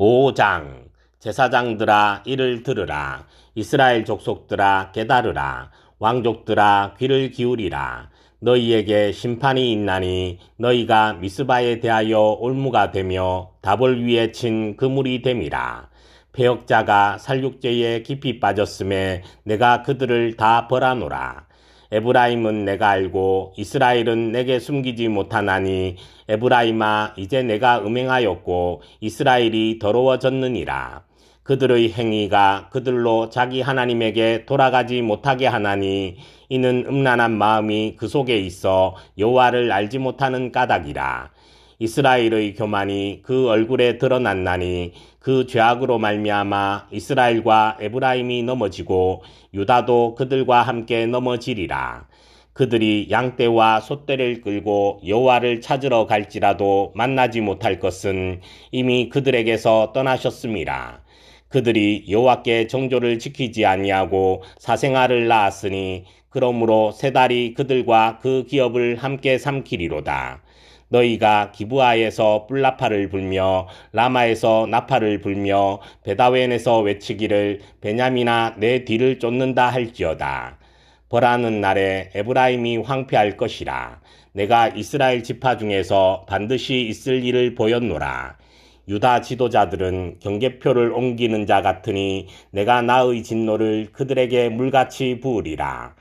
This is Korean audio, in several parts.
5장 제사장들아 이를 들으라. 이스라엘 족속들아 깨달으라. 왕족들아 귀를 기울이라. 너희에게 심판이 있나니 너희가 미스바에 대하여 올무가 되며 답을 위에 친 그물이 됨이라. 폐역자가 살육죄에 깊이 빠졌음에 내가 그들을 다 벌하노라 에브라임은 내가 알고 이스라엘은 내게 숨기지 못하나니 에브라임아 이제 내가 음행하였고 이스라엘이 더러워졌느니라. 그들의 행위가 그들로 자기 하나님에게 돌아가지 못하게 하나니 이는 음란한 마음이 그 속에 있어 여호와를 알지 못하는 까닭이라. 이스라엘의 교만이 그 얼굴에 드러났나니 그 죄악으로 말미암아 이스라엘과 에브라임이 넘어지고 유다도 그들과 함께 넘어지리라. 그들이 양떼와 소떼를 끌고 여호와를 찾으러 갈지라도 만나지 못할 것은 이미 그들에게서 떠나셨음이라. 그들이 여호와께 정조를 지키지 아니하고 사생아를 낳았으니 그러므로 세 달이 그들과 그 기업을 함께 삼키리로다. 너희가 기부하에서 뿔나파를 불며 라마에서 나파를 불며 베다웬에서 외치기를 베냐미나 내 뒤를 쫓는다 할지어다. 벌하는 날에 에브라임이 황폐할 것이라. 내가 이스라엘 지파 중에서 반드시 있을 일을 보였노라. 유다 지도자들은 경계표를 옮기는 자 같으니 내가 나의 진노를 그들에게 물같이 부으리라.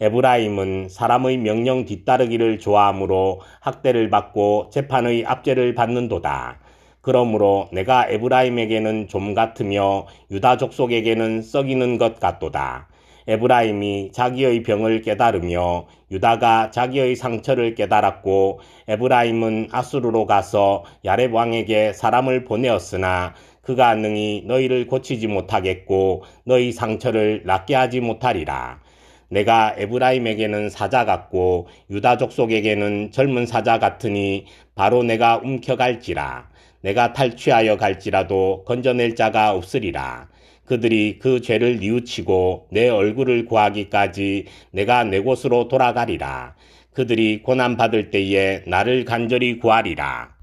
에브라임은 사람의 명령 뒤따르기를 좋아하므로 학대를 받고 재판의 압제를 받는도다. 그러므로 내가 에브라임에게는 좀 같으며 유다 족 속에게는 썩이는 것 같도다. 에브라임이 자기의 병을 깨달으며 유다가 자기의 상처를 깨달았고 에브라임은 아수르로 가서 야렙 왕에게 사람을 보내었으나 그가 능히 너희를 고치지 못하겠고 너희 상처를 낫게 하지 못하리라. 내가 에브라임에게는 사자 같고 유다 족 속에게는 젊은 사자 같으니 바로 내가 움켜갈지라. 내가 탈취하여 갈지라도 건져낼 자가 없으리라. 그들이 그 죄를 뉘우치고 내 얼굴을 구하기까지 내가 내 곳으로 돌아가리라. 그들이 고난받을 때에 나를 간절히 구하리라.